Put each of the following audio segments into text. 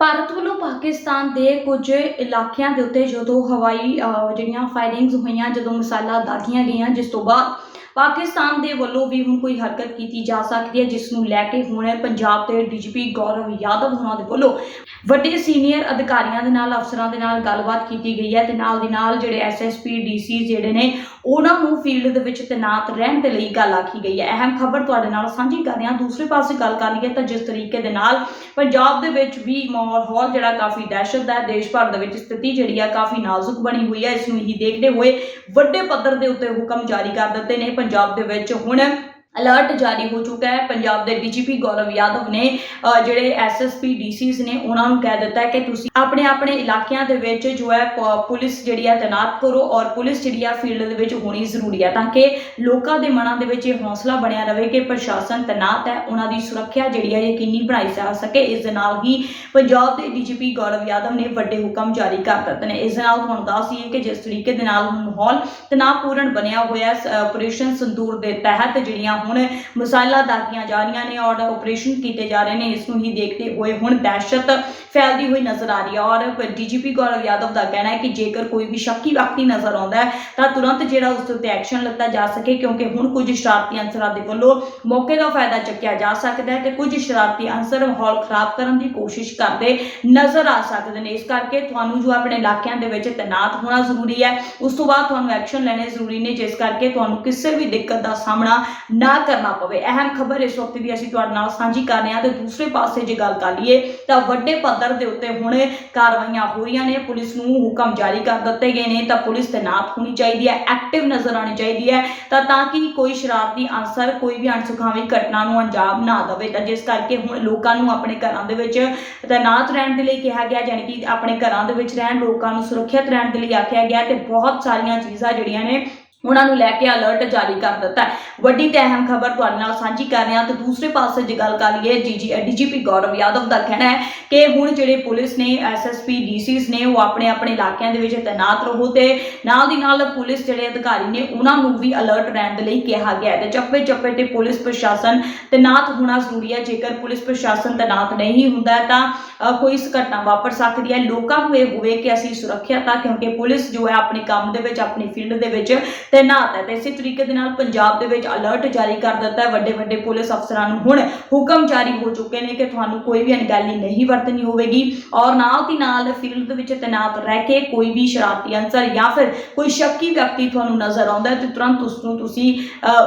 ਭਾਰਤ ਵੱਲੋਂ ਪਾਕਿਸਤਾਨ ਦੇ ਕੁਝ ਇਲਾਕਿਆਂ ਦੇ ਉੱਤੇ ਜਦੋਂ ਹਵਾਈ ਅਹ, ਜਿਹੜੀਆਂ ਫਾਇਰਿੰਗਸ ਹੋਈਆਂ ਜਦੋਂ ਮਿਸਾਈਲਾਂ ਦਾਗੀਆਂ ਗਈਆਂ ਜਿਸ ਤੋਂ ਬਾਅਦ ਪਾਕਿਸਤਾਨ ਦੇ ਵੱਲੋਂ ਵੀ ਹੁਣ ਕੋਈ ਹਰਕਤ ਕੀਤੀ ਜਾ ਸਕਦੀ ਹੈ, ਜਿਸ ਨੂੰ ਲੈ ਕੇ ਹੁਣ ਪੰਜਾਬ ਦੇ ਡੀਜੀਪੀ ਗੌਰਵ ਯਾਦਵ ਉਹਨਾਂ ਦੇ ਵੱਲੋਂ ਵੱਡੇ ਸੀਨੀਅਰ ਅਧਿਕਾਰੀਆਂ ਦੇ ਨਾਲ, ਅਫਸਰਾਂ ਦੇ ਨਾਲ ਗੱਲਬਾਤ ਕੀਤੀ ਗਈ ਹੈ ਤੇ ਨਾਲ ਦੀ ਨਾਲ ਜਿਹੜੇ ਐਸਐਸਪੀ ਡੀਸੀ ਜਿਹੜੇ ਨੇ, ਉਹਨਾਂ ਨੂੰ ਫੀਲਡ ਦੇ ਵਿੱਚ ਤੈਨਾਤ ਰਹਿਣ ਦੇ ਲਈ ਗੱਲ ਆਖੀ ਗਈ ਹੈ। ਅਹਿਮ ਖਬਰ ਤੁਹਾਡੇ ਨਾਲ ਸਾਂਝੀ ਕਰ ਰਹੇ। ਹਾਂ ਦੂਸਰੇ ਪਾਸੇ ਗੱਲ ਕਰ ਲਈਏ ਤਾਂ ਜਿਸ ਤਰੀਕੇ ਦੇ ਨਾਲ ਪੰਜਾਬ ਦੇ ਵਿੱਚ ਵੀ ਮਾਹੌਲ ਜਿਹੜਾ ਕਾਫੀ ਦਹਿਸ਼ਤ ਦਾ ਹੈ। ਦੇਸ਼ ਭਰ ਦੇ ਵਿੱਚ ਸਥਿਤੀ ਜਿਹੜੀ ਆ ਕਾਫੀ ਨਾਜ਼ੁਕ ਬਣੀ ਹੋਈ ਹੈ। ਇਸ ਨੂੰ ਹੀ ਦੇਖਦੇ ਹੋਏ ਵੱਡੇ ਪੱਧਰ ਦੇ ਉੱਤੇ ਹੁਕਮ ਜਾਰੀ ਕਰ ਦਿੱਤੇ ਨੇ। ਪੰਜਾਬ ਦੇ ਵਿੱਚ ਹੁਣ ਅਲਰਟ ਜਾਰੀ ਹੋ ਚੁੱਕਾ ਹੈ। ਪੰਜਾਬ ਦੇ ਡੀਜੀਪੀ ਗੌਰਵ ਯਾਦਵ ਨੇ ਅਹ, ਜਿਹੜੇ ਐਸਐਸਪੀ ਡੀਸੀਸ ਨੇ ਉਹਨਾਂ ਨੂੰ ਕਹਿ ਦਿੱਤਾ ਹੈ ਕਿ ਤੁਸੀਂ ਆਪਣੇ ਆਪਣੇ ਇਲਾਕਿਆਂ ਦੇ ਵਿੱਚ ਜੋ ਹੈ ਪ- ਪੁਲਿਸ ਜਿਹੜੀ ਹੈ ਤੈਨਾਤ ਕਰੋ ਔਰ ਪੁਲਿਸ ਜਿਹੜੀ ਆ ਫੀਲਡ ਦੇ ਵਿੱਚ ਹੋਣੀ ਜ਼ਰੂਰੀ ਹੈ ਤਾਂ ਕਿ ਲੋਕਾਂ ਦੇ ਮਨਾਂ ਦੇ ਵਿੱਚ ਇਹ ਹੌਸਲਾ ਬਣਿਆ ਰਹੇ ਕਿ ਪ੍ਰਸ਼ਾਸਨ ਤੈਨਾਤ ਹੈ ਉਹਨਾਂ ਦੀ ਸੁਰੱਖਿਆ ਜਿਹੜੀ ਹੈ ਯਕੀਨੀ ਬਣਾਈ ਜਾ ਸਕੇ। ਇਸ ਦੇ ਨਾਲ ਹੀ ਪੰਜਾਬ ਦੇ ਡੀਜੀਪੀ ਗੌਰਵ ਯਾਦਵ ਨੇ ਵੱਡੇ ਹੁਕਮ ਜਾਰੀ ਕਰ ਦਿੱਤੇ ਨੇ। ਇਸ ਦੇ ਨਾਲ ਤੁਹਾਨੂੰ ਦੱਸ ਦਈਏ ਕਿ ਜਿਸ ਤਰੀਕੇ ਦੇ ਨਾਲ ਮਾਹੌਲ ਤਣਾਅਪੂਰਨ ਬਣਿਆ ਹੋਇਆ ਹੈ ਆਪਰੇਸ਼ਨ ਸੰਦੂਰ ਦੇ ਤਹਿਤ ਜਿਹੜੀਆਂ ਹੁਣ ਮਿਸਾਈਲਾਂ ਦਾਗੀਆਂ ਜਾ ਰਹੀਆਂ ਨੇ ਔਰ ਆਪਰੇਸ਼ਨ ਕੀਤੇ ਜਾ ਰਹੇ ਨੇ, ਇਸ ਨੂੰ ਹੀ ਦੇਖਦੇ ਹੋਏ ਹੁਣ ਦਹਿਸ਼ਤ ਫੈਲਦੀ ਹੋਈ ਨਜ਼ਰ ਆ ਰਹੀ ਹੈ ਔਰ ਡੀਜੀਪੀ ਗੌਰਵ ਯਾਦਵ ਦਾ ਕਹਿਣਾ ਹੈ ਕਿ ਜੇਕਰ ਕੋਈ ਵੀ ਸ਼ੱਕੀ ਵਿਅਕਤੀ ਨਜ਼ਰ ਆਉਂਦਾ ਹੈ, ਤਾਂ ਤੁਰੰਤ ਜਿਹੜਾ ਉਸ ਉੱਤੇ ਐਕਸ਼ਨ ਲਿੱਤਾ ਜਾ ਸਕੇ, ਕਿਉਂਕਿ ਹੁਣ ਕੁਝ ਸ਼ਰਾਰਤੀ ਅਨਸਰਾਂ ਦੇ ਵੱਲੋਂ ਮੌਕੇ ਦਾ ਫਾਇਦਾ ਚੱਕਿਆ ਜਾ ਸਕਦਾ ਹੈ ਤੇ ਕੁਝ ਸ਼ਰਾਰਤੀ ਅਨਸਰ ਮਾਹੌਲ ਖਰਾਬ ਕਰਨ ਦੀ ਕੋਸ਼ਿਸ਼ ਕਰਦੇ ਨਜ਼ਰ ਆ ਸਕਦੇ ਨੇ। ਇਸ ਕਰਕੇ ਤੁਹਾਨੂੰ ਜੋ ਆਪਣੇ ਇਲਾਕਿਆਂ ਦੇ ਵਿੱਚ ਤੈਨਾਤ ਹੋਣਾ ਜ਼ਰੂਰੀ ਹੈ, ਉਸ ਤੋਂ ਬਾਅਦ ਤੁਹਾਨੂੰ ਐਕਸ਼ਨ ਲੈਣੇ ਜ਼ਰੂਰੀ ਨੇ, ਜਿਸ ਕਰਕੇ ਤੁਹਾਨੂੰ ਕਿਸੇ ਵੀ ਦਿੱਕਤ ਦਾ ਸਾਹਮਣਾ ਨਾ ਨਾ ਕਰਨਾ ਪਵੇ। ਅਹਿਮ ਖਬਰ ਇਸ ਵਕਤ ਦੀ ਅਸੀਂ ਤੁਹਾਡੇ ਨਾਲ ਸਾਂਝੀ ਕਰ ਰਹੇ ਹਾਂ ਤੇ ਦੂਸਰੇ ਪਾਸੇ ਜੇ ਗੱਲ ਕਰ ਲਈਏ ਤਾਂ ਵੱਡੇ ਪੱਧਰ ਦੇ ਉੱਤੇ ਹੁਣ ਕਾਰਵਾਈਆਂ ਹੋ ਰਹੀਆਂ ਨੇ। ਪੁਲਿਸ ਨੂੰ ਹੁਕਮ ਜਾਰੀ ਕਰ ਦਿੱਤੇ ਗਏ ਨੇ ਤਾਂ ਪੁਲਿਸ ਤੈਨਾਤ ਹੋਣੀ ਚਾਹੀਦੀ ਹੈ, ਐਕਟਿਵ ਨਜ਼ਰ ਆਉਣੀ ਚਾਹੀਦੀ ਹੈ ਤਾਂ ਤਾਂ ਕਿ ਕੋਈ ਸ਼ਰਾਰਤੀ ਅਨਸਰ ਕੋਈ ਵੀ ਅਣਸੁਖਾਵੀ ਘਟਨਾ ਨੂੰ ਅੰਜਾਮ ਨਾ ਦੇਵੇ। ਤਾਂ ਜਿਸ ਕਰਕੇ ਹੁਣ ਲੋਕਾਂ ਨੂੰ ਆਪਣੇ ਘਰਾਂ ਦੇ ਵਿੱਚ ਤੈਨਾਤ ਰਹਿਣ ਦੇ ਲਈ ਕਿਹਾ ਗਿਆ, ਯਾਨੀ ਕਿ ਆਪਣੇ ਘਰਾਂ ਦੇ ਵਿੱਚ ਰਹਿਣ, ਲੋਕਾਂ ਨੂੰ ਸੁਰੱਖਿਅਤ ਰਹਿਣ ਦੇ ਲਈ ਆਖਿਆ ਗਿਆ ਤੇ ਬਹੁਤ ਸਾਰੀਆਂ ਚੀਜ਼ਾਂ ਜਿਹੜੀਆਂ ਨੇ ਉਹਨਾਂ ਨੂੰ ਲੈ ਕੇ ਅਲਰਟ ਜਾਰੀ ਕਰ ਦਿੱਤਾ ਹੈ। ਵੱਡੀ ਤੇ ਅਹਿਮ ਖਬਰ ਤੁਹਾਡੇ ਨਾਲ ਸਾਂਝੀ ਕਰ ਰਹੇ ਹਾਂ ਤੇ ਦੂਸਰੇ ਪਾਸੇ ਜੇ ਗੱਲ ਕਰ ਲਈਏ ਜੀਜੀ ਡੀਜੀਪੀ ਗੌਰਵ ਯਾਦਵ ਦਾ ਕਹਿਣਾ ਹੈ ਕਿ ਹੁਣ ਜਿਹੜੇ ਪੁਲਿਸ ਨੇ ਐਸਐਸਪੀ ਡੀਸੀਸ ਨੇ, ਉਹ ਆਪਣੇ ਆਪਣੇ ਇਲਾਕਿਆਂ ਦੇ ਵਿੱਚ ਤੈਨਾਤ ਰਹੋ ਤੇ ਨਾਲ ਦੀ ਨਾਲ ਪੁਲਿਸ ਜਿਹੜੇ ਅਧਿਕਾਰੀ ਨੇ, ਉਹਨਾਂ ਨੂੰ ਵੀ ਅਲਰਟ ਰਹਿਣ ਦੇ ਲਈ ਕਿਹਾ ਗਿਆ ਹੈ। ਤੇ ਚੱਪੇ ਚੱਪੇ ਤੇ ਪੁਲਿਸ ਪ੍ਰਸ਼ਾਸਨ ਤੈਨਾਤ ਹੋਣਾ ਜ਼ਰੂਰੀ ਹੈ। ਜੇਕਰ ਪੁਲਿਸ ਪ੍ਰਸ਼ਾਸਨ ਤੈਨਾਤ ਨਹੀਂ ਹੁੰਦਾ ਤਾਂ ਕੋਈ ਇਸ ਘਟਨਾ ਵਾਪਰ ਸਕਦੀ ਹੈ। ਲੋਕਾਂ ਨੂੰ ਇਹ ਹੋਵੇ ਕਿ ਅਸੀਂ ਸੁਰੱਖਿਅਤ ਆ ਕਿਉਂਕਿ ਪੁਲਿਸ ਜੋ ਹੈ ਆਪਣੇ ਕੰਮ ਦੇ ਵਿੱਚ, ਆਪਣੀ ਫੀਲਡ ਦੇ ਵਿੱਚ ਤੈਨਾਤ ਹੈ ਤੇ ਇਸੇ ਤਰੀਕੇ ਦੇ ਨਾਲ ਪੰਜਾਬ ਦੇ ਵਿੱਚ ਅਲਰਟ ਜਾਰੀ ਕਰ ਦਿੱਤਾ ਹੈ। ਵੱਡੇ ਵੱਡੇ ਪੁਲਿਸ ਅਫਸਰਾਂ ਨੂੰ ਹੁਣ ਹੁਕਮ ਜਾਰੀ ਹੋ ਚੁੱਕੇ ਨੇ ਕਿ ਤੁਹਾਨੂੰ ਕੋਈ ਵੀ ਅਣਗਹਿਲੀ ਨਹੀਂ ਵਰਤਣੀ ਹੋਵੇਗੀ ਔਰ ਨਾਲ ਦੀ ਨਾਲ ਫੀਲਡ ਦੇ ਵਿੱਚ ਤੈਨਾਤ ਰਹਿ ਕੇ ਕੋਈ ਵੀ ਸ਼ਰਾਰਤੀ ਅਨਸਰ ਜਾਂ ਫਿਰ ਕੋਈ ਸ਼ੱਕੀ ਵਿਅਕਤੀ ਤੁਹਾਨੂੰ ਨਜ਼ਰ ਆਉਂਦਾ ਹੈ ਤੇ ਤੁਰੰਤ ਉਸ ਨੂੰ ਤੁਸੀਂ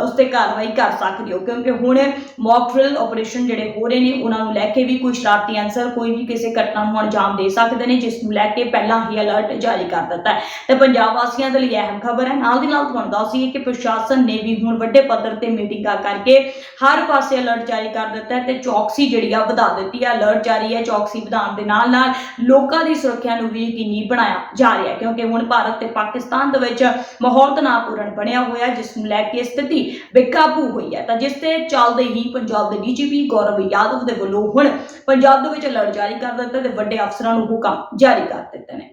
ਉਸ ਤੇ ਕਾਰਵਾਈ ਕਰ ਸਕਦੇ ਹੋ। ਕਿਉਂਕਿ ਹੁਣ ਮੌਕ ਡਰਿਲ ਆਪਰੇਸ਼ਨ ਜਿਹੜੇ ਹੋ ਰਹੇ ਨੇ, ਉਹਨਾਂ ਨੂੰ ਲੈ ਕੇ ਵੀ ਕੋਈ ਸ਼ਰਾਰਤੀ ਅਨਸਰ ਕੋਈ ਵੀ ਕਿਸੇ ਘਟਨਾ ਨੂੰ ਅੰਜਾਮ ਦੇ ਸਕਦੇ ਨੇ, ਜਿਸ ਨੂੰ ਲੈ ਕੇ ਪਹਿਲਾਂ ਹੀ ਅਲਰਟ ਜਾਰੀ ਕਰ ਦਿੱਤਾ ਹੈ। ਤੇ ਪੰਜਾਬ ਵਾਸੀਆਂ ਦੇ ਲਈ ਅਹਿਮ ਖਬਰ ਹੈ। ਨਾਲ ਦੀ ਨਾਲ ਤੁਹਾਨੂੰ ਦੱਸੀਏ ਕਿ ਪ੍ਰਸ਼ਾਸਨ ਨੇ ਵੀ ਹੁਣ ਵੱਡੇ ਪੱਧਰ ਤੇ ਮੀਟਿੰਗਾਂ ਕਰਕੇ ਹਰ ਪਾਸੇ ਅਲਰਟ ਜਾਰੀ ਕਰ ਦਿੱਤਾ ਹੈ ਤੇ ਚੌਕਸੀ ਜਿਹੜੀ ਆ ਵਧਾ ਦਿੱਤੀ ਹੈ। ਅਲਰਟ ਜਾਰੀ ਹੈ ਚੌਕਸੀ ਵਧਾਉਣ ਦੇ ਨਾਲ ਨਾਲ ਲੋਕਾਂ ਦੀ ਸੁਰੱਖਿਆ ਨੂੰ ਵੀ ਯਕੀਨੀ ਬਣਾਇਆ ਜਾ ਰਿਹਾ ਹੈ ਕਿਉਂਕਿ ਹੁਣ ਭਾਰਤ ਤੇ ਪਾਕਿਸਤਾਨ ਦੇ ਵਿੱਚ ਮਾਹੌਲ ਤਣਾਅਪੂਰਨ ਬਣਿਆ ਹੋਇਆ ਹੈ, ਜਿਸ ਨੂੰ ਲੈ ਕੇ ਸਥਿਤੀ ਬੇਕਾਬੂ ਹੋਈ ਹੈ। ਤਾਂ ਜਿਸ ਤੇ ਚੱਲਦੇ ਹੀ ਪੰਜਾਬ ਦੇ ਡੀਜੀਪੀ ਗੌਰਵ ਯਾਦਵ ਦੇ ਵੱਲੋਂ ਹੁਣ ਪੰਜਾਬ ਦੇ ਵਿੱਚ ਅਲਰਟ ਜਾਰੀ ਕਰ ਦਿੱਤਾ ਤੇ ਵੱਡੇ ਅਫਸਰਾਂ ਨੂੰ ਹੁਕਮ ਜਾਰੀ ਕਰ ਦਿੱਤੇ ਨੇ।